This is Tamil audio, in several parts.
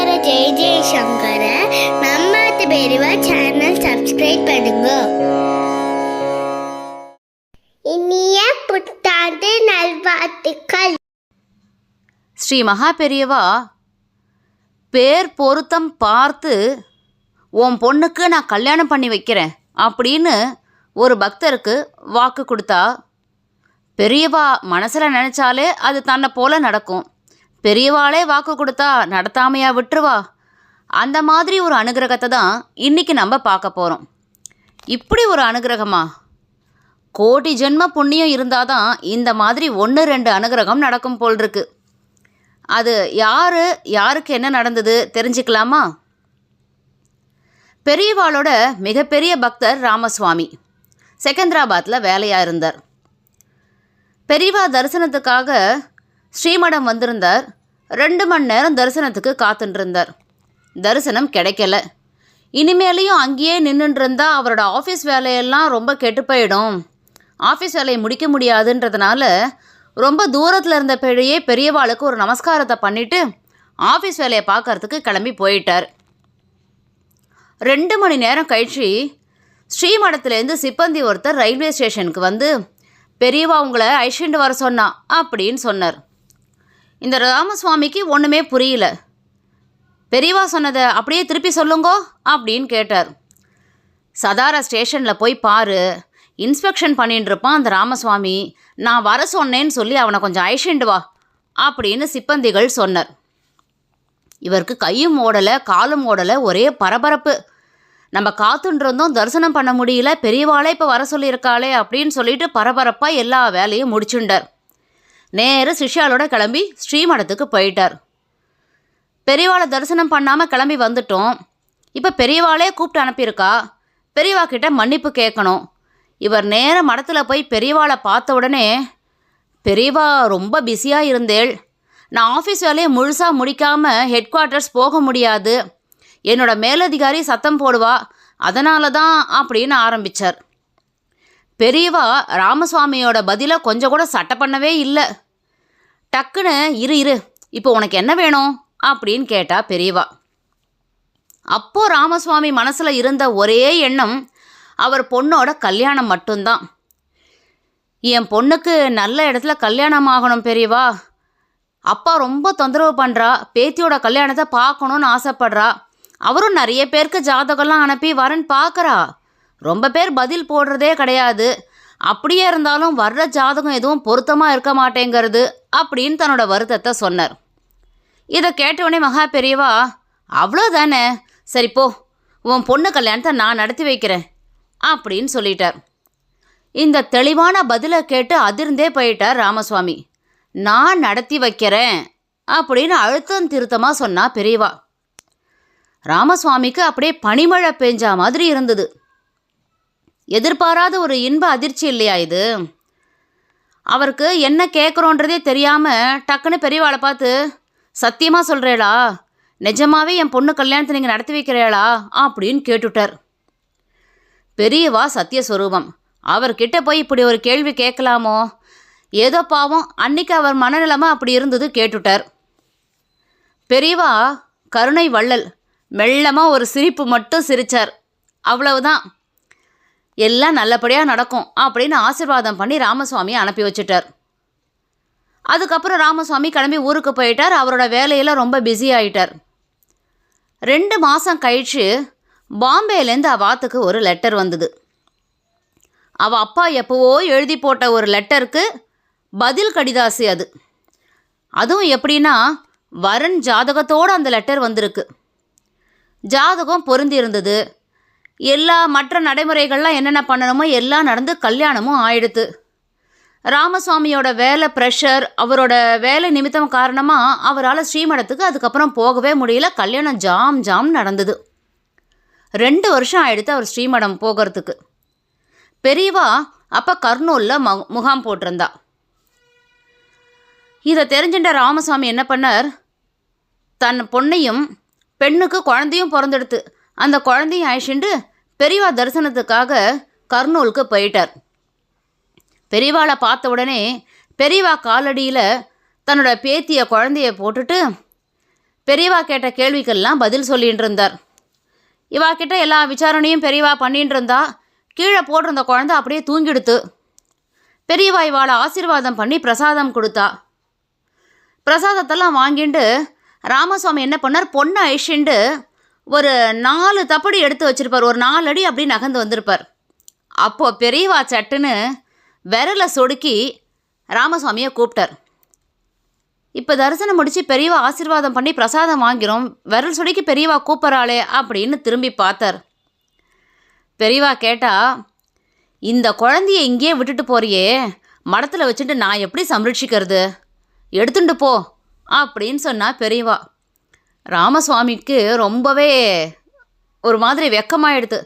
சங்கர ஜெய ஜெய சங்கர நம்மாத்து பெரியவா சேனல் சப்ஸ்கிரைப் பண்ணுங்க இனிய புத்தாண்டு நல்வாழ்த்துக்கள் ஸ்ரீ மகா பெரியவா பேர் பொருத்தம் பார்த்து உன் பொண்ணுக்கு நான் கல்யாணம் பண்ணி வைக்கிறேன் அப்படின்னு ஒரு பக்தருக்கு வாக்கு கொடுத்தா பெரியவா மனசில் நினச்சாலே அது தன்னை போல நடக்கும். பெரியவாளே வாக்கு கொடுத்தா நடத்தாமையா விட்டுருவா? அந்த மாதிரி ஒரு அனுகிரகத்தை தான் இன்றைக்கி நம்ம பார்க்க போகிறோம் இப்படி ஒரு அனுகிரகமா? கோடி ஜென்ம புண்ணியம் இருந்தால் தான் இந்த மாதிரி ஒன்று ரெண்டு அனுகிரகம் நடக்கும் போல் இருக்கு அது யார் யாருக்கு என்ன நடந்தது தெரிஞ்சுக்கலாமா? பெரியவாளோட மிகப்பெரிய பக்தர் ராமசுவாமி. செகந்திராபாத்தில் வேலையாக இருந்தார். பெரியவா தரிசனத்துக்காக ஸ்ரீமடம் வந்திருந்தார். ரெண்டு மணி நேரம் தரிசனத்துக்கு காத்துட்டுருந்தார் தரிசனம் கிடைக்கல. இனிமேலையும் அங்கேயே நின்றுட்டுருந்தா அவரோட ஆஃபீஸ் வேலையெல்லாம் ரொம்ப கெட்டு போயிடும். ஆஃபீஸ் வேலையை முடிக்க முடியாதுன்றதுனால ரொம்ப தூரத்தில் இருந்த பெழையே பெரியவாளுக்கு ஒரு நமஸ்காரத்தை பண்ணிவிட்டு ஆஃபீஸ் வேலையை பார்க்கறதுக்கு கிளம்பி போயிட்டார். ரெண்டு மணி நேரம் கழிச்சு ஸ்ரீமடத்துலேருந்து சிப்பந்தி ஒருத்தர் ரயில்வே ஸ்டேஷனுக்கு வந்து பெரியவா உங்களை ஐஷண்டு வர சொன்னா அப்படின்னு சொன்னார். இந்த ராமசுவாமிக்கு ஒன்றுமே புரியல. பெரியவா சொன்னதை அப்படியே திருப்பி சொல்லுங்கோ அப்படின்னு கேட்டார். சதாரா ஸ்டேஷனில் போய் பாரு இன்ஸ்பெக்ஷன் பண்ணிட்டு இருப்பான் அந்த ராமசுவாமி. நான் வர சொன்னேன்னு சொல்லி அவனை கொஞ்சம் அழைச்சிண்டு வா அப்படின்னு சிப்பந்திகள் சொன்னார். இவருக்கு கையும் ஓடலை காலும் ஓடலை ஒரே பரபரப்பு. நம்ம காத்துன்றிருந்தோம் தரிசனம் பண்ண முடியல பெரியவாளே இப்போ வர சொல்லியிருக்காளே அப்படின்னு சொல்லிட்டு பரபரப்பாக எல்லா வேலையும் முடிச்சுண்டார். நேர சிஷ்யாலோட கிளம்பி ஸ்ரீமடத்துக்கு போயிட்டார். பெரியவாளை தரிசனம் பண்ணாமல் கிளம்பி வந்துட்டோம். இப்போ பெரியவாளே கூப்பிட்டு அனுப்பியிருக்கா? பெரியவா கிட்ட மன்னிப்பு கேட்கணும். இவர் நேர மடத்தில் போய் பெரியவாளை பார்த்த உடனே பெரியவா ரொம்ப பிஸியாக இருந்தேள். நான் ஆஃபீஸ் வேலையை முழுசாக முடிக்காமல் ஹெட் குவார்ட்டர்ஸ் போக முடியாது. என்னோட மேலதிகாரி சத்தம் போடுவா. அதனால தான் அப்படின்னு ஆரம்பித்தார் பெரியவா ராமசுவாமியோட பதிலை கொஞ்சம் கூட சட்டை பண்ணவே இல்லை. டக்குன்னு இரு இரு இப்போ உனக்கு என்ன வேணும்? அப்படின்னு கேட்டா பெரியவா. அப்போ ராமசுவாமி மனசில் இருந்த ஒரே எண்ணம் அவர் பொண்ணோட கல்யாணம் மட்டும்தான். என் பொண்ணுக்கு நல்ல இடத்துல கல்யாணம் ஆகணும் பெரியவா. அப்பா ரொம்ப தொந்தரவு பண்ணுறா பேத்தியோட கல்யாணத்தை பார்க்கணுன்னு ஆசைப்படுறா. அவரும் நிறைய பேருக்கு ஜாதகம்லாம் அனுப்பி வரேன்னு பார்க்குறா. ரொம்ப பேர் பதில் போடுறதே கிடையாது. அப்படியே இருந்தாலும் வர்ற ஜாதகம் எதுவும் பொருத்தமாக இருக்க மாட்டேங்கிறது அப்படின்னு தன்னோட வருத்தத்தை சொன்னார். இதை கேட்டவுடனே மகா பெரியவா அவ்வளோதானே சரி போ உன் பொண்ணு கல்யாணத்தை நான் நடத்தி வைக்கிறேன் அப்படின்னு சொல்லிட்டார். இந்த தெளிவான பதிலை கேட்டு அதிர்ந்தே போயிட்டார் ராமசுவாமி. நான் நடத்தி வைக்கிறேன் அப்படின்னு அழுத்தம் திருத்தமாக சொன்னா பெரியவா. ராமசுவாமிக்கு அப்படியே பனிமழை பெஞ்சா மாதிரி இருந்தது. எதிர்பாராத ஒரு இன்ப அதிர்ச்சி இல்லையா இது? அவருக்கு என்ன கேட்குறோன்றதே தெரியாமல் டக்குன்னு பெரியவாளை பார்த்து சத்தியமாக சொல்கிறேளா நிஜமாவே என் பொண்ணு கல்யாணத்தை நீங்கள் நடத்தி வைக்கிறீளா? அப்படின்னு கேட்டுட்டார். பெரியவா சத்தியஸ்வரூபம். அவர்கிட்ட போய் இப்படி ஒரு கேள்வி கேட்கலாமோ? ஏதோ பாவம் அன்னைக்கு அவர் மனநிலைமை அப்படி இருந்தது கேட்டுட்டார். பெரியவா கருணை வள்ளல் மெல்லமாக ஒரு சிரிப்பு மட்டும் சிரிச்சார். அவ்வளவுதான். எல்லாம் நல்லபடியாக நடக்கும் அப்படின்னு ஆசீர்வாதம் பண்ணி ராமசுவாமியை அனுப்பி வச்சுட்டார். அதுக்கப்புறம் ராமசுவாமி கிளம்பி ஊருக்கு போயிட்டார். அவரோட வேலையில் ரொம்ப பிஸி ஆயிட்டார். ரெண்டு மாதம் கழிச்சு பாம்பேலேருந்து அவாத்துக்கு ஒரு லெட்டர் வந்தது. அவள் அப்பா எப்போவோ எழுதி போட்ட ஒரு லெட்டருக்கு பதில் கடிதாசி அது. அதுவும் எப்படின்னா வரன் ஜாதகத்தோடு அந்த லெட்டர் வந்திருக்கு. ஜாதகம் பொருந்தி இருந்தது எல்லா மற்ற நடைமுறைகள்லாம் என்னென்ன பண்ணணுமோ எல்லாம் நடந்து கல்யாணமும் ஆயிடுது. ராமசுவாமியோட வேலை ப்ரெஷர் அவரோட வேலை நிமித்தம் காரணமாக அவரால் ஸ்ரீமடத்துக்கு அதுக்கப்புறம் போகவே முடியல. கல்யாணம் ஜாம் ஜாம் நடந்தது. ரெண்டு வருஷம் ஆயிடுத்து அவர் ஸ்ரீமடம் போகிறதுக்கு. பெரியவா அப்போ கர்னூலில் மு முகாம் போட்டிருந்தா. இதை தெரிஞ்சுட்ட ராமசாமி என்ன பண்ணார்? தன் பொண்ணையும் பெண்ணுக்கு குழந்தையும் பிறந்தெடுத்து. அந்த குழந்தையும் ஆயிடுச்சுண்டு பெரியவா தரிசனத்துக்காக கர்னூலுக்கு போயிட்டார். பெரியவாளை பார்த்த உடனே பெரியவா காலடியில் தன்னோட பேத்திய குழந்தைய போட்டுட்டு பெரியவா கேட்ட கேள்விக்கெல்லாம் பதில் சொல்லிகிட்டு இருந்தார் இவா கிட்ட எல்லா விசாரணையும் பெரியவா பண்ணிட்டு இருந்தா கீழே போட்டிருந்த குழந்தை அப்படியே தூங்கிடுத்து. பெரியவா இவாளை ஆசீர்வாதம் பண்ணி பிரசாதம் கொடுத்தா. பிரசாதத்தெல்லாம் வாங்கிட்டு ராமசுவாமி என்ன பண்ணார்? பொண்ணை அழிச்சுண்டு ஒரு நாலு தப்படி எடுத்து வச்சிருப்பார். ஒரு நாலு அடி அப்படி நகர்ந்து வந்திருப்பார். அப்போது பெரியவா சட்டுன்னு விரலை சொடுக்கி ராமசுவாமியை கூப்பிட்டார். இப்போ தரிசனம் முடித்து பெரியவா ஆசீர்வாதம் பண்ணி பிரசாதம் வாங்கிறோம் விரல் சொடுக்கி பெரியவா கூப்பிட்றாளே அப்படின்னு திரும்பி பார்த்தார். பெரியவா கேட்டா இந்த குழந்தைய இங்கேயே விட்டுட்டு போறியே. மடத்தில் வச்சுட்டு நான் எப்படி சம்ரட்சிக்கிறது? எடுத்துட்டு போ. அப்படின்னு சொன்னா பெரியவா. ராமசுவாமிக்கு ரொம்பவே ஒரு மாதிரி வெக்கமாயிடுது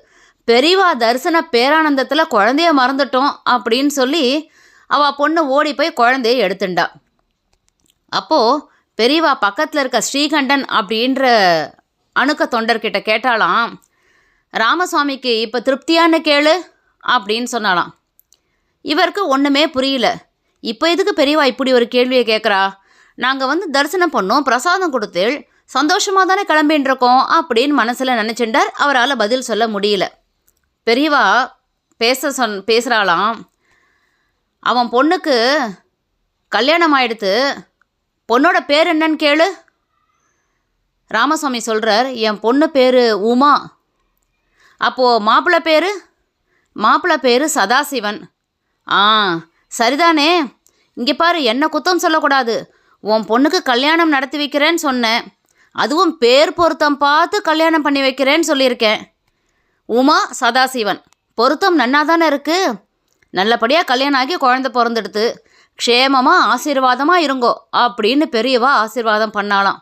பெரியவா தரிசன பேரானந்தத்தில் குழந்தைய மறந்துட்டோம் அப்படின்னு சொல்லி அவள் பொண்ணு ஓடி போய் குழந்தைய எடுத்துண்டா. அப்போது பெரியவா பக்கத்தில் இருக்க ஸ்ரீகண்டன் அப்படின்ற அணுக்க தொண்டர்கிட்ட கேட்டாலாம் ராமசுவாமிக்கு இப்போ திருப்தியான்னு கேளு அப்படின்னு சொன்னாலாம் இவருக்கு ஒன்றுமே புரியல. இப்போ எதுக்கு பெரியவா இப்படி ஒரு கேள்வியை கேட்குறா நாங்கள் வந்து தரிசனம் பண்ணோம் பிரசாதம் கொடுத்தேள். சந்தோஷமாக தானே கிளம்பின்னு இருக்கோம் அப்படின்னு மனசில் நினச்சிண்டார் அவரால் பதில் சொல்ல முடியல. பெரியவா பேச சொன் பேசுகிறாளாம் அவன் பொண்ணுக்கு கல்யாணம் ஆயிடுத்து பொண்ணோட பேர் என்னன்னு கேளு. ராமசாமி சொல்கிறார் என் பொண்ணு பேர் உமா. அப்போது மாப்பிள்ளை பேர்? மாப்பிள்ளை பேர் சதாசிவன். ஆ சரிதானே. இங்கே பாரு என்ன குத்தம் சொல்லக்கூடாது. உன் பொண்ணுக்கு கல்யாணம் நடத்தி வைக்கிறேன்னு சொன்னேன். அதுவும் பேர் பொருத்தம் பார்த்து கல்யாணம் பண்ணி வைக்கிறேன்னு சொல்லியிருக்கேன். உமா சதாசிவன் பொருத்தம் நன்னா தானே இருக்குது நல்லபடியாக கல்யாணம் ஆகி குழந்தை பிறந்துடுது க்ஷேமமாக ஆசீர்வாதமாக இருங்கோ அப்படின்னு பெரியவா ஆசீர்வாதம் பண்ணாலாம்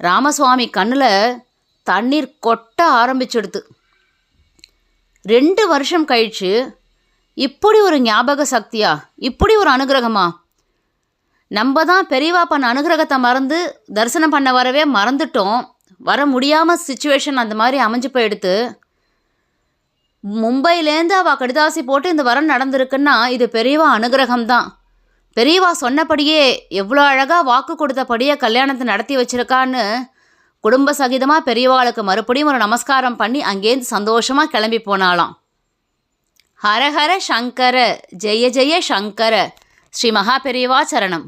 ராமசுவாமி கண்ணில் தண்ணீர் கொட்ட ஆரம்பிச்சிடுது ரெண்டு வருஷம் கழிச்சு இப்படி ஒரு ஞாபக சக்தியா? இப்படி ஒரு அனுகிரகமா? நம்ம தான் பெரியவா பண்ண அனுகிரகத்தை மறந்து தரிசனம் பண்ண வரவே மறந்துட்டோம். வர முடியாமல் சுச்சுவேஷன் அந்த மாதிரி அமைஞ்சு போயிடுத்து. மும்பையிலேருந்து அவள் கடிதாசி போட்டு இந்த வரம் நடந்திருக்குன்னா இது பெரியவா அனுகிரகம் தான். பெரியவா சொன்னபடியே எவ்வளோ அழகாக வாக்கு கொடுத்தபடியே கல்யாணத்தை நடத்தி வச்சுருக்கான்னு குடும்ப சகிதமாக பெரியவாளுக்கு மறுபடியும் ஒரு நமஸ்காரம் பண்ணி அங்கேருந்து சந்தோஷமாக கிளம்பி போனாலாம் ஹரஹர சங்கர ஜெய ஜெய சங்கர ஸ்ரீ மகா பெரியவா சரணம்.